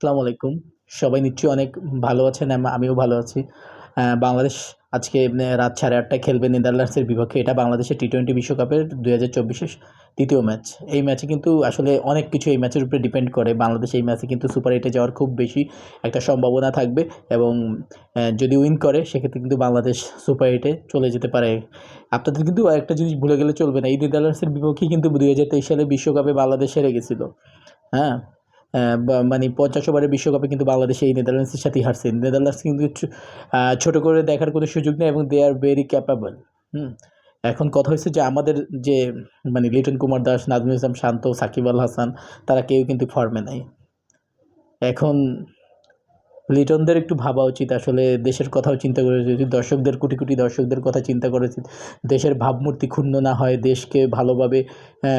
আসসালামু আলাইকুম। সবাই নিশ্চয়ই অনেক ভালো আছেন, আম- আমিও ভালো আছি। বাংলাদেশ আজকে রাত সাড়ে আটটায় খেলবে নেদারল্যান্ডসের বিপক্ষে। এটা বাংলাদেশের টি টোয়েন্টি বিশ্বকাপের দুই হাজার চব্বিশের তৃতীয় ম্যাচ। এই ম্যাচে কিন্তু আসলে অনেক কিছু এই ম্যাচের উপরে ডিপেন্ড করে। বাংলাদেশ এই ম্যাচে কিন্তু সুপার এইটে যাওয়ার খুব বেশি একটা সম্ভাবনা থাকবে এবং যদি উইন করে, সেক্ষেত্রে কিন্তু বাংলাদেশ সুপার এইটে চলে যেতে পারে। আপনাদের কিন্তু একটা জিনিস ভুলে গেলে চলবে না। এই নেদারল্যান্ডসের বিপক্ষে কিন্তু দুই হাজার তেইশ সালে বিশ্বকাপে বাংলাদেশ হেরে গেছিল। হ্যাঁ? মানে পঞ্চাশ ওভারের বিশ্বকাপে কিন্তু বাংলাদেশে এই নেদারল্যান্ডসের সাথেই হারছে। নেদারল্যান্ডস কিন্তু ছোটো করে দেখার কোনো সুযোগ নেই এবং দে আর ভেরি ক্যাপাবল হুম? এখন কথা হচ্ছে যে আমাদের যে মানে লিটন কুমার দাস, নাজমুল ইসলাম শান্ত, সাকিব আল হাসান, তারা কেউ কিন্তু ফর্মে নাই। এখন লিটনদের একটু ভাবা উচিত, আসলে দেশের কথাও চিন্তা করে উচিত, দর্শকদের, কোটি কোটি দর্শকদের কথা চিন্তা করে উচিত। দেশের ভাবমূর্তি ক্ষুণ্ণ না হয়, দেশকে ভালোভাবে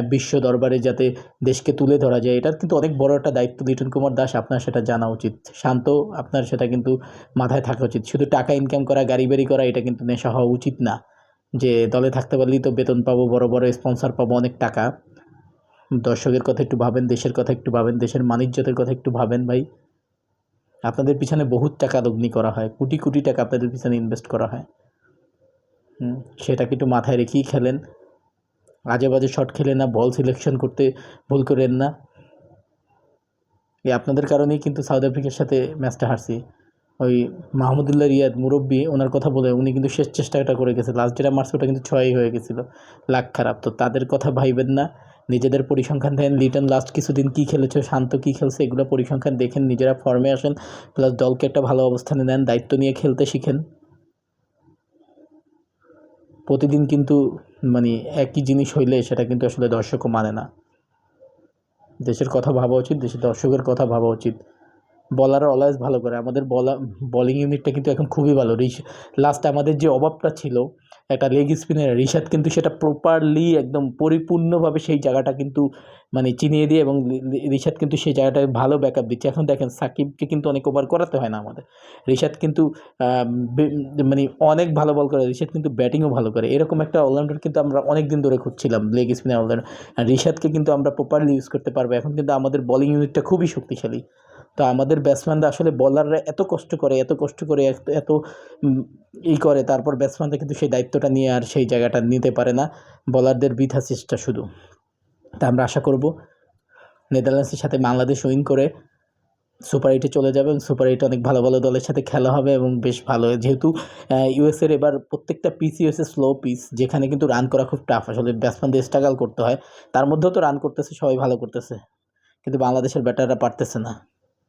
বিশ্ব দরবারে যাতে দেশকে তুলে ধরা যায়, এটার কিন্তু অনেক বড় একটা দায়িত্ব লিটন কুমার দাস, আপনার সেটা জানা উচিত। শান্ত, আপনার সেটা কিন্তু মাথায় থাকা উচিত। শুধু টাকা ইনকাম করা, গাড়ি বাড়ি করা, এটা কিন্তু নেশা হওয়া উচিত না। যে দলে থাকতে পারলেই তো বেতন পাবো, বড় বড় স্পন্সর পাবো, অনেক টাকা। দর্শকের কথা একটু ভাবেন, দেশের কথা একটু ভাবেন, দেশের মানিজ্যতের কথা একটু ভাবেন ভাই। আপনাদের পিছনে বহুত টাকা লগ্নি করা হয়, কোটি কোটি টাকা আপনাদের পিছনে ইনভেস্ট করা হয়। সেটাকে একটু মাথায় রেখেই খেলেন। আজে বাজে শট খেলেন না বল সিলেকশন করতে ভুল করেন না। এই আপনাদের কারণেই কিন্তু সাউথ আফ্রিকার সাথে ম্যাচটা হারছি। ওই মাহমুদুল্লাহ রিয়াদ মুরব্বী, ওনার কথা বলে উনি কিন্তু শেষ চেষ্টাটা করে গেছে। লাস্ট যেটা মার্চ ওটা কিন্তু ছয়ই হয়ে গেছিল। লাখ খারাপ। তো তাদের কথা ভাইবেন না। নিজেদের পরিসংখ্যান দেন, লিটন লাস্ট কিছুদিন কী খেলেছে, শান্ত কী খেলছে, এগুলো পরিসংখ্যান দেখেন, নিজেরা ফর্মে আসেন, প্লাস দলকে একটা ভালো অবস্থানে নেন, দায়িত্ব নিয়ে খেলতে শিখেন। প্রতিদিন কিন্তু মানে একই জিনিস হইলে সেটা কিন্তু আসলে দর্শকও মানে না। দেশের কথা ভাবা উচিত, দেশের দর্শকের কথা ভাবা উচিত। বলার অলওয়েজ ভালো করে। আমাদের বলা বলিং ইউনিটটা কিন্তু এখন খুবই ভালো। লাস্ট আমাদের যে অভাবটা ছিল একটা লেগ স্পিনের রিশাদ কিন্তু সেটা প্রপারলি একদম পরিপূর্ণভাবে সেই জায়গাটা কিন্তু মানে চিনিয়ে দিয়ে এবং রিশাদ কিন্তু সেই জায়গাটায় ভালো ব্যাকআপ দিচ্ছে। এখন দেখেন সাকিবকে কিন্তু অনেক ওভার করাতে হয় না আমাদের। রিশাদ কিন্তু মানে অনেক ভালো বল করে, রিশাদ কিন্তু ব্যাটিংও ভালো করে। এরকম একটা অলরাউন্ডার কিন্তু আমরা অনেক দিন ধরে খুঁজছিলাম লেগ স্পিনের অলরাউন্ডার আর রিশাদকে কিন্তু আমরা প্রপারলি ইউজ করতে পারব। এখন কিন্তু আমাদের বলিং ইউনিটটা খুবই শক্তিশালী। তো আমাদের ব্যাটসম্যানরা আসলে বলাররা এত কষ্ট করে, এত কষ্ট করে, এত ই করে, তারপর ব্যাটসম্যানরা কিন্তু সেই দায়িত্বটা নিয়ে আর সেই জায়গাটা নিতে পারে না। বলারদের বৃথা চেষ্টা শুধু। তা আমরা আশা করব নেদারল্যান্ডসের সাথে বাংলাদেশ উইন করে সুপার এইটে চলে যাবে এবং সুপার এইটে অনেক ভালো ভালো দলের সাথে খেলা হবে এবং বেশ ভালো। যেহেতু ইউএসের এবার প্রত্যেকটা পিস ইউএসএ স্লো পিস যেখানে কিন্তু রান করা খুব টাফ আসলে ব্যাটসম্যানদের স্ট্রাগল করতে হয়। তার মধ্যেও তো রান করতেছে, সবাই ভালো করতেছে। কিন্তু বাংলাদেশের ব্যাটাররা পারতেছে না।